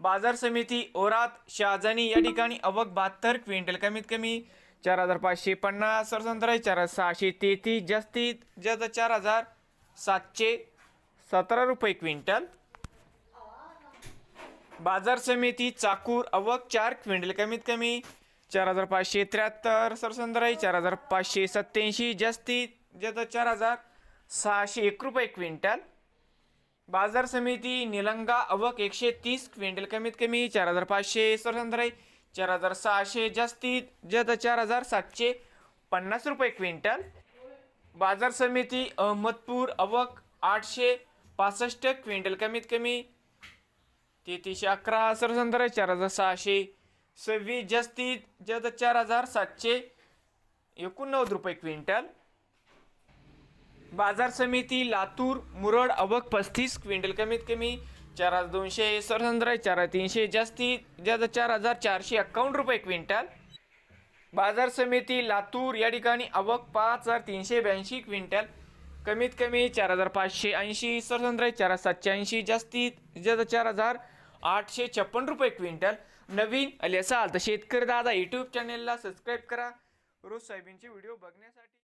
बाजार समिती ओरात शहाजानी या ठिकाणी अवक बहात्तर क्विंटल. कमीत कमी चार हजार पाचशे पन्नास सरसंत्र चार हजार सहाशे तेहतीस जास्तीत जास्त चार हजार सातशे सतरा रुपये क्विंटल. बाजार समिती चाकूर अवक चार क्विंटल. कमीत कमी चार हजार पाचशे त्र्याहत्तर सरसंद्राई चार हजार पाचशे सत्याऐंशी जास्तीत जास्त चार हजार सहाशे एक रुपये क्विंटल. बाजार समिती निलंगा अवक एकशे तीस क्विंटल कमीत कमी चार हजार पाचशे सरसंद्राई चार हजार सहाशे जास्तीत जास्त चार हजार सातशे पन्नास रुपये क्विंटल. बाजार समिती अहमदपूर अवक आठशे पासष्ट क्विंटल कमीत कमी तेहतीसशे अकरा सरसंद्र चार हजार सहाशे सव्वीस जास्तीत जास्त चार हजार सातशे एकोणनव्वद रुपये क्विंटल. बाजार समिती लातूर मुरड अवक पस्तीस क्विंटल कमीत कमी चार हजार दोनशे सरसंद्र चार हजार तीनशे जास्तीत जास्त चार हजार चारशे एक्कावन्न रुपये क्विंटल. बाजार समिती लातूर या ठिकाणी आवक पाच हजार तीनशे ब्याऐंशी क्विंटल. कमीत कमी चार हजार पाचशे ऐंशी सरसंद्र चार हजार सातशे ऐंशी जास्तीत जास्त चार हजार आठशे छप्पन रुपये क्विंटल. नवीन आले असाल तर शेतकरी दादा यूट्यूब चॅनेलला सबस्क्राईब करा. रोज सोयाबीनचे व्हिडिओ बघण्यासाठी